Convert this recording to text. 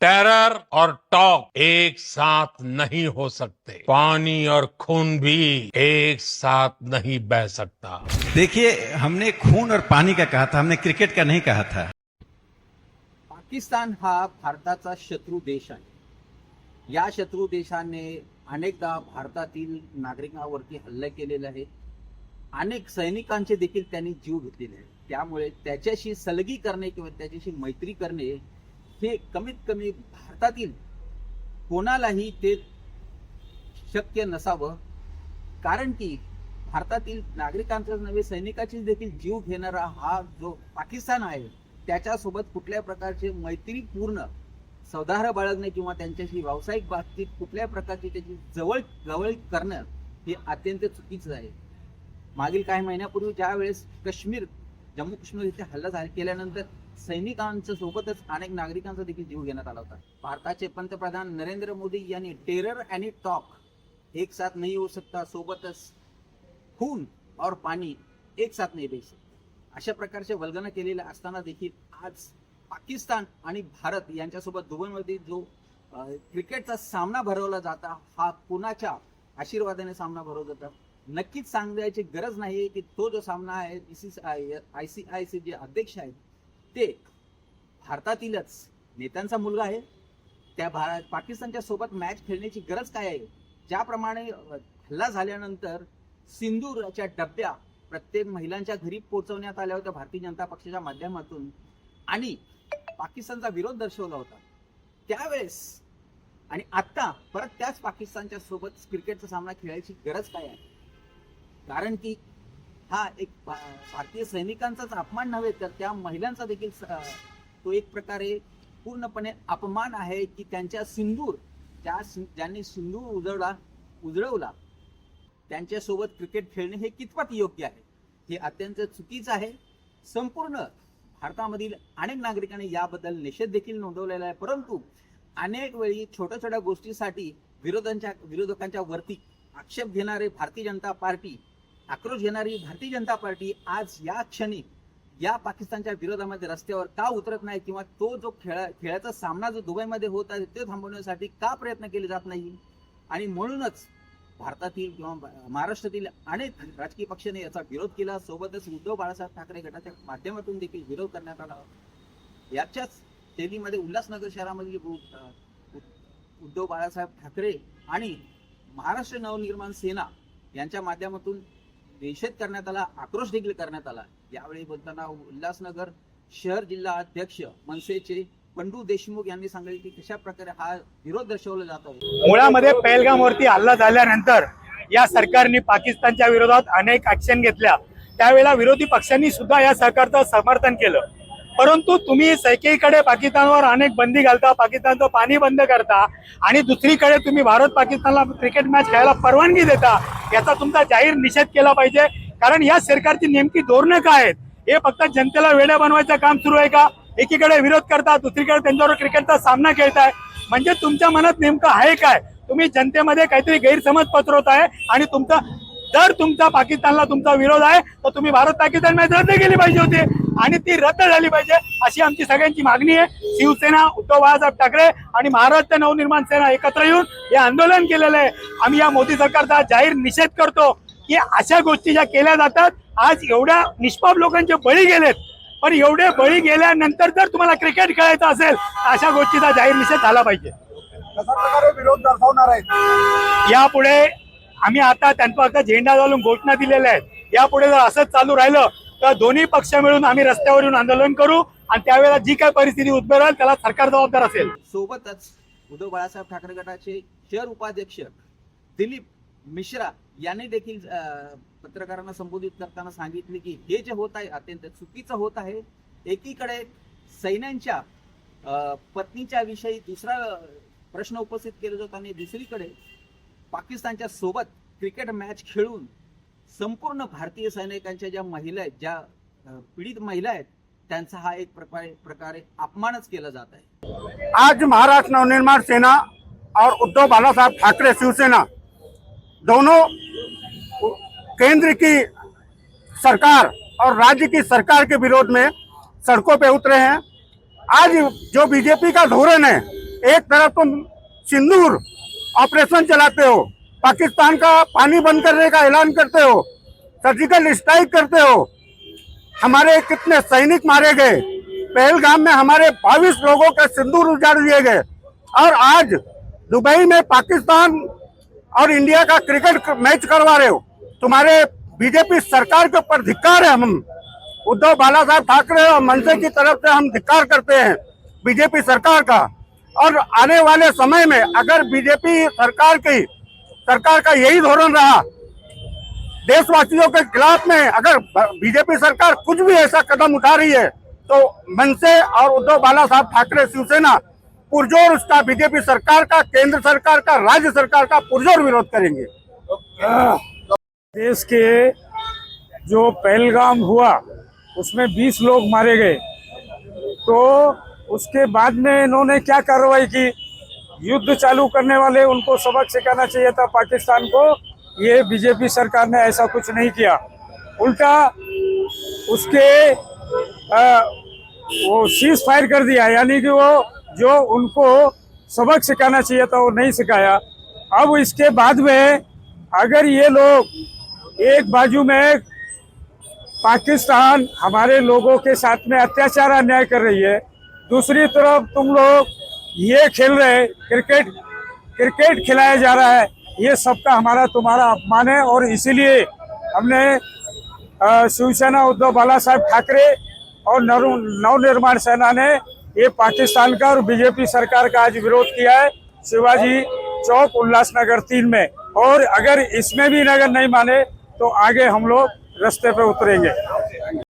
Terror और talk एक साथ नहीं हो सकते। पानी और खून भी एक साथ नहीं बह सकता। देखिए हमने खून और पानी का कहा था हमने क्रिकेट का नहीं कहा था। पाकिस्तान हा भारताचा शत्रू देश आहे। या शत्रू देशाने अनेकदा भारतातील नागरिकांवरती हल्ले केलेले आहे अनेक सैनिकांचे देखील त्यांनी जीव घेतलेले आहे त्यामुळे त्याच्याशी सलगी करणे किंवा त्याच्याशी मैत्री करणे हे कमीत कमी भारतातील कोणालाही ते शक्य नसावं. कारण की भारतातील नागरिकांचाच नव्हे सैनिकाचीच देखील जीव घेणारा हा जो पाकिस्तान आहे त्याच्यासोबत कुठल्या प्रकारचे मैत्रीपूर्ण सौदार बाळगणे किंवा त्यांच्याशी व्यावसायिक बाबतीत कुठल्या प्रकारची त्याची जवळ जवळ करणं हे अत्यंत चुकीचं आहे. मागील काही महिन्यापूर्वी ज्या वेळेस काश्मीर जम्मू काश्मीर इथे हल्ला झाला केल्यानंतर सैनिकांच्या सोबतच अनेक नागरिकांचा देखील जीव घेण्यात आला होता. भारताचे पंतप्रधान नरेंद्र मोदी यांनी टेरर आणि टॉक एक साथ नाही होऊ सकता सोबतच खून और पाणी एक साथ नाही बह सकता अशा प्रकारचे वल्गना केलेले असताना देखील आज पाकिस्तान आणि भारत यांच्यासोबत दुबईमध्ये जो क्रिकेटचा सामना भरवला जाता हा कुणाच्या आशीर्वादाने सामना भरवला जाता? नक्कीच सांगायची गरज नाही की तो जो सामना आहे आय सी आय सी जे अध्यक्ष आहेत ते भारतातीलच नेत्यांचा मुलगा आहे. त्या भारत पाकिस्तानच्या सोबत मॅच खेळण्याची गरज काय आहे? ज्याप्रमाणे हल्ला झाल्यानंतर सिंदूरच्या डब्या प्रत्येक महिलांच्या घरी पोहोचवण्यात आल्या होत्या भारतीय जनता पक्षाच्या माध्यमातून आणि पाकिस्तानचा विरोध दर्शवला होता. त्यावेळेस आणि आत्ता परत त्याच पाकिस्तानच्या सोबत क्रिकेटचा सामना खेळायची गरज काय आहे? कारण की हा एक भा- भारतीय सैनिकांचाच अपमान नव्हे तर त्या महिलांचा देखील स- तो एक प्रकारे पूर्णपणे अपमान आहे की त्यांच्या सिंदूर ज्या सिं- ज्यांनी सिंदूर उजळला उजळवला त्यांच्यासोबत क्रिकेट खेळणे हे कितपत योग्य आहे? हे अत्यंत चुकीचं आहे. संपूर्ण भारतामधील अनेक नागरिकांनी याबद्दल निषेध देखील नोंदवलेला आहे. परंतु अनेक वेळी छोट्या छोट्या गोष्टीसाठी विरोधांच्या विरोधकांच्या वरती आक्षेप घेणारे भारतीय जनता पार्टी आक्रोश घेणारी भारतीय जनता पार्टी आज या क्षणी या पाकिस्तानच्या विरोधामध्ये रस्त्यावर का उतरत नाही किंवा तो जो खेळा खेळाचा सामना जो दुबईमध्ये होत आहे ते थांबवण्यासाठी का प्रयत्न केले जात नाही? आणि म्हणूनच भारतातील किंवा महाराष्ट्रातील अनेक राजकीय पक्षाने याचा विरोध केला. सोबतच उद्धव बाळासाहेब ठाकरे गटाच्या माध्यमातून देखील विरोध करण्यात आला. याच्याच शैलीमध्ये उल्हासनगर शहरामधील उ- उद्धव बाळासाहेब ठाकरे आणि महाराष्ट्र नवनिर्माण सेना यांच्या माध्यमातून निषेध करण्यात आला आक्रोश देखील करण्यात आला. यावेळी बोलताना उल्हासनगर शहर जिल्हा अध्यक्ष मनसेचे बंडू देशमुख यांनी सांगितले की कशा प्रकारे हा विरोध दर्शवला जात आहे. मुळामध्ये पहलगामवरती हल्ला झाल्यानंतर या सरकारने पाकिस्तानच्या विरोधात अनेक ऍक्शन घेतल्या. त्यावेळेला विरोधी पक्षांनी सुद्धा या सरकारचं समर्थन केलं. परंतु तुम्ही एकीकडे पाकिस्तानवर अनेक बंदी घालता पाकिस्तानचं पाणी बंद करता आणि दुसरीकडे तुम्ही भारत पाकिस्तानला क्रिकेट मॅच खेळायला परवानगी देता याचा तुमचा जाहीर निषेध केला पाहिजे. कारण या सरकारची नेमकी धोरणं काय आहेत? हे फक्त जनतेला वेड्या बनवायचं काम सुरू आहे का? एकीकडे विरोध करता दुसरीकडे त्यांच्यावर क्रिकेटचा सामना खेळताय. म्हणजे तुमच्या मनात नेमकं आहे काय? तुम्ही जनतेमध्ये काहीतरी गैरसमज पसरवत आहे आणि तुमचा जर तुमचा पाकिस्तानला तुमचा विरोध आहे तर तुम्ही भारत पाकिस्तान मॅच रद्द केली पाहिजे होती. आणि ती रद्द झाली पाहिजे अशी आमची सगळ्यांची मागणी आहे. शिवसेना उद्धव बाळासाहेब ठाकरे आणि महाराष्ट्र नवनिर्माण सेना एकत्र येऊन हे आंदोलन केलेलं आहे. आम्ही या मोदी सरकारचा जाहीर निषेध करतो की अशा गोष्टी ज्या केल्या जातात आज एवढ्या निष्पाप लोकांचे बळी गेलेत. पण एवढे बळी गेल्यानंतर जर तुम्हाला क्रिकेट खेळायचं असेल तर अशा गोष्टीचा जाहीर निषेध झाला पाहिजे. कशा प्रकारे विरोध दर्शवणार आहेत? यापुढे आम्ही आता त्यांचा झेंडा घालून घोषणा दिलेल्या आहेत. यापुढे जर असंच चालू राहिलं तर दोन्ही पक्ष मिळून आम्ही रस्त्यावर येऊन आंदोलन करू आणि त्यावेळेला जी काय परिस्थिती उद्भवेल त्याला सरकार जबाबदार असेल. सोबतच उद्धव बाळासाहेब ठाकरे गटाचे शहर उपाध्यक्ष दिलीप मिश्रा यांनी देखील पत्रकारांना संबोधित करताना सांगितले की हे जे होत आहे अत्यंत चुकीचं होत आहे. एकीकडे सैन्यांच्या अं, पत्नीच्या विषयी दुसरा प्रश्न उपस्थित केला जातो आणि दुसरीकडे पाकिस्तानच्या सोबत क्रिकेट मॅच खेळून संपूर्ण भारतीय सैनिकांच्या ज्या महिला आहेत ज्या पीडित महिला आहेत त्यांचा हा एक प्रकारे प्रकारे अपमानच केला जात आहे. आज महाराष्ट्र नवनिर्माण सेना और उद्धव बाला साहब ठाकरे शिवसेना दोनों केंद्र की सरकार और राज्य की सरकार के विरोध में सड़कों पे उतरे हैं। आज जो बीजेपी का धोरण है एक तरफ तुम सिंदूर ऑपरेशन चलाते हो पाकिस्तान का पानी बंद करने का ऐलान करते हो, सर्जिकल स्ट्राइक करते हो, हमारे कितने सैनिक मारे गए, पहलगाम में हमारे 22 लोगों के सिंदूर उजाड़ दिए गए, और आज दुबई में पाकिस्तान और इंडिया का क्रिकेट मैच करवा रहे हो, तुम्हारे बीजेपी सरकार के ऊपर धिक्कार है हम, उद्धव बाला साहब ठाकरे और मनसे की तरफ़ से हम धिक्कार करते हैं, बीजेपी सरकार का, और आने वाले समय में अगर बीजेपी सरकार की सरकार का यही धोरण रहा। देशवासियों के खिलाफ में अगर बीजेपी सरकार कुछ भी ऐसा कदम उठा रही है तो मनसे और उद्धव बाला साहब ठाकरे शिवसेना पुरजोर उसका बीजेपी सरकार का, केंद्र सरकार का, राज्य सरकार का पुरजोर विरोध करेंगे। देश के जो पहलगाम हुआ, उसमें 20 लोग मारे गए। तो उसके बाद में इन्होंने क्या कार्रवाई की? युद्ध चालू करने वाले उनको सबक सिखाना चाहिए था पाकिस्तान को। ये बीजेपी सरकार ने ऐसा कुछ नहीं किया। उल्टा उसके आ, वो सीज फायर कर दिया। यानी कि वो जो उनको सबक सिखाना चाहिए था वो नहीं सिखाया। अब इसके बाद में अगर ये लोग एक बाजू में पाकिस्तान हमारे लोगों के साथ में अत्याचार अन्याय कर रही है दूसरी तरफ़ तुम लोग ये खेल रहे हैं, क्रिकेट क्रिकेट खिलाया जा रहा है। ये सबका हमारा तुम्हारा अपमान है और इसीलिए हमने शिवसेना उद्धव बाला साहब ठाकरे और नव नवनिर्माण सेना ने ये पाकिस्तान का और बीजेपी सरकार का आज विरोध किया है। शिवाजी चौक, उल्लासनगर तीन में। और अगर इसमें भी नगर नहीं माने तो आगे हम लोग रास्ते पे उतरेंगे।